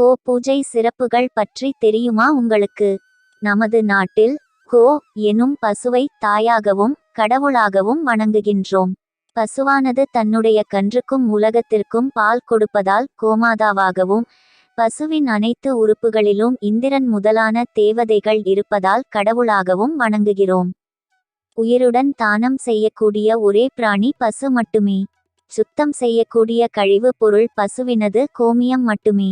கோ பூஜை சிறப்புகள் பற்றி தெரியுமா உங்களுக்கு? நமது நாட்டில் கோ எனும் பசுவை தாயாகவும் கடவுளாகவும் வணங்குகின்றோம். பசுவானது தன்னுடைய கன்றுக்கும் உலகத்திற்கும் பால் கொடுப்பதால் கோமாதாவாகவும் பசுவின் அனைத்து உறுப்புகளிலும் இந்திரன் முதலான தேவதைகள் இருப்பதால் கடவுளாகவும் வணங்குகிறோம். உயிருடன் தானம் செய்யக்கூடிய ஒரே பிராணி பசு மட்டுமே. சுத்தம் செய்யக்கூடிய கழிவு பொருள் பசுவினது கோமியம் மட்டுமே.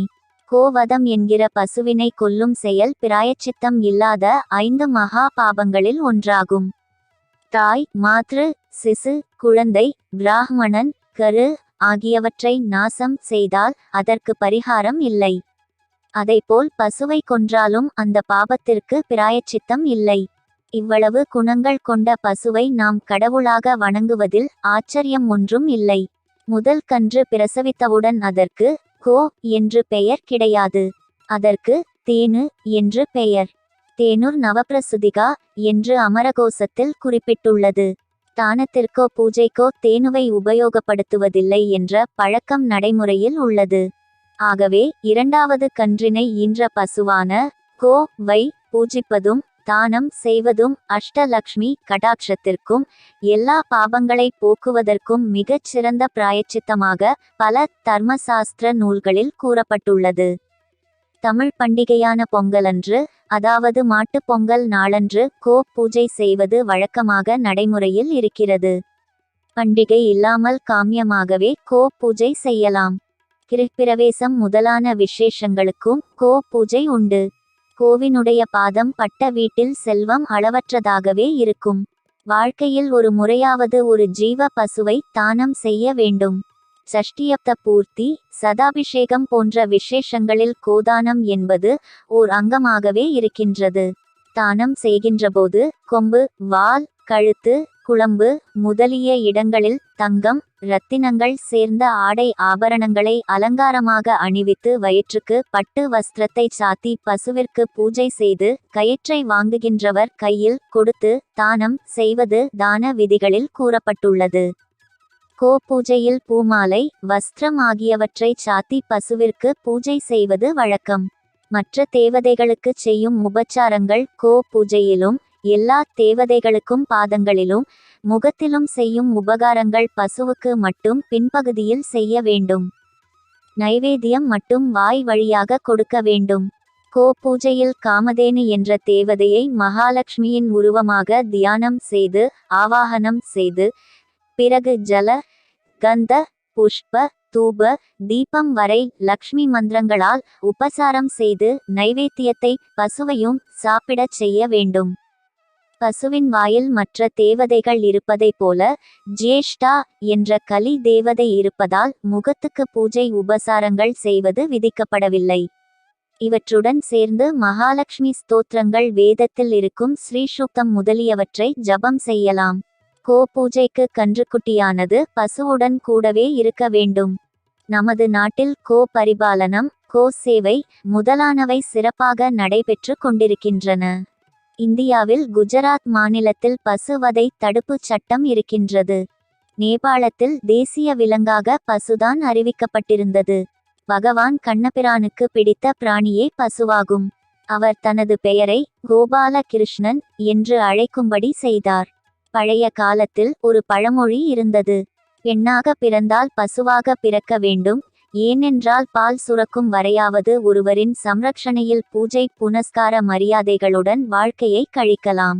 கோவதம் என்கிற பசுவினை கொல்லும் செயல் பிராயச்சித்தம் இல்லாத ஐந்து மகா பாபங்களில் ஒன்றாகும். தாய் மாத்ரு சிசு குழந்தை பிராமணன் கரு ஆகியவற்றை நாசம் செய்தால் அதற்கு பரிகாரம் இல்லை. அதைப்போல் பசுவை கொன்றாலும் அந்த பாபத்திற்கு பிராயச்சித்தம் இல்லை. இவ்வளவு குணங்கள் கொண்ட பசுவை நாம் கடவுளாக வணங்குவதில் ஆச்சரியம் ஒன்றும் இல்லை. முதல் கன்று பிரசவித்தவுடன் அதற்கு கோ என்று பெயர் கிடையாது. அதற்கு தேனு என்று பெயர். தேனூர் நவப்பிரசுதிகா என்று அமரகோசத்தில் குறிப்பிட்டுள்ளது. தானத்திற்கோ பூஜைக்கோ தேனுவை உபயோகப்படுத்துவதில்லை என்ற பழக்கம் நடைமுறையில் உள்ளது. ஆகவே இரண்டாவது கன்றினை ஈன்ற பசுவான கோ வை பூஜிப்பதும் தானம் செய்வதும் அஷ்டலக்ஷ்மி கடாட்சத்திற்கும் எல்லா பாவங்களை போக்குவதற்கும் மிகச் சிறந்த பிராயச்சித்தமாக பல தர்மசாஸ்திர நூல்களில் கூறப்பட்டுள்ளது. தமிழ் பண்டிகையான பொங்கலன்று அதாவது மாட்டுப் பொங்கல் நாளன்று கோ பூஜை செய்வது வழக்கமாக நடைமுறையில் இருக்கிறது. பண்டிகை இல்லாமல் காமியமாகவே கோ பூஜை செய்யலாம். கிருப்பிரவேசம் முதலான விசேஷங்களுக்கும் கோ பூஜை உண்டு. கோவினுடைய பாதம் பட்ட வீட்டில் செல்வம் அளவற்றதாகவே இருக்கும். வாழ்க்கையில் ஒரு முறையாவது ஒரு ஜீவ பசுவை தானம் செய்ய வேண்டும். சஷ்டியப்த பூர்த்தி சதாபிஷேகம் போன்ற விசேஷங்களில் கோதானம் என்பது ஓர் அங்கமாகவே இருக்கின்றது. தானம் செய்கின்றபோது கொம்பு வால் கழுத்து குழம்பு முதலிய இடங்களில் தங்கம் இரத்தினங்கள் சேர்ந்த ஆடை ஆபரணங்களை அலங்காரமாக அணிவித்து வயிற்றுக்கு பட்டு வஸ்திரத்தை சாத்தி பசுவிற்கு பூஜை செய்து கயிற்றை வாங்குகின்றவர் கையில் கொடுத்து தானம் செய்வது தான விதிகளில் கூறப்பட்டுள்ளது. கோ பூஜையில் பூமாலை வஸ்திரம் ஆகியவற்றை சாத்தி பசுவிற்கு பூஜை செய்வது வழக்கம். மற்ற தேவதைகளுக்கு செய்யும் உபச்சாரங்கள் கோ பூஜையிலும் எல்லா தேவதைகளுக்கும் பாதங்களிலும் முகத்திலும் செய்யும் உபகாரங்கள் பசுவுக்கு மட்டும் பின்பகுதியில் செய்ய வேண்டும். நைவேத்தியம் மட்டும் வாய் வழியாக கொடுக்க வேண்டும். கோ பூஜையில் காமதேனு என்ற தேவதையை மகாலட்சுமியின் உருவமாக தியானம் செய்து ஆவாகனம் செய்து பிறகு ஜல கந்த புஷ்ப தூப தீபம் வரை லக்ஷ்மி மந்திரங்களால் உபசாரம் செய்து நைவேத்தியத்தை பசுவையும் சாப்பிடச் செய்ய வேண்டும். பசுவின் வாயில் மற்ற தேவதைகள் இருப்பதைப் போல ஜேஷ்டா என்ற கலி தேவதை இருப்பதால் முகத்துக்கு பூஜை உபசாரங்கள் செய்வது விதிக்கப்படவில்லை. இவற்றுடன் சேர்ந்து மகாலட்சுமி ஸ்தோத்திரங்கள் வேதத்தில் இருக்கும் ஸ்ரீசுக்தம் முதலியவற்றை ஜபம் செய்யலாம். கோ பூஜைக்கு கன்றுக்குட்டியானது பசுவுடன் கூடவே இருக்க வேண்டும். நமது நாட்டில் கோ பரிபாலனம் கோ சேவை முதலானவை சிறப்பாக நடைபெற்று கொண்டிருக்கின்றன. இந்தியாவில் குஜராத் மாநிலத்தில் பசுவதை தடுப்புச் சட்டம் இருக்கின்றது. நேபாளத்தில் தேசிய விலங்காக பசுதான் அறிவிக்கப்பட்டிருந்தது. பகவான் கண்ணபிரானுக்கு பிடித்த பிராணியே பசுவாகும். அவர் தனது பெயரை கோபால கிருஷ்ணன் என்று அழைக்கும்படி செய்தார். பழைய காலத்தில் ஒரு பழமொழி இருந்தது. பெண்ணாக பிறந்தால் பசுவாக பிறக்க வேண்டும் ஏனென்றால் பால் சுரக்கும் வரையாவது ஒருவரின் சம்ரக்ஷணையில் பூஜை புனஸ்கார மரியாதைகளுடன் வாழ்க்கையை கழிக்கலாம்.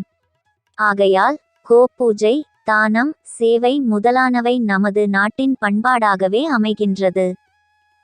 ஆகையால் கோ பூஜை தானம் சேவை முதலானவை நமது நாட்டின் பண்பாடாகவே அமைகின்றது.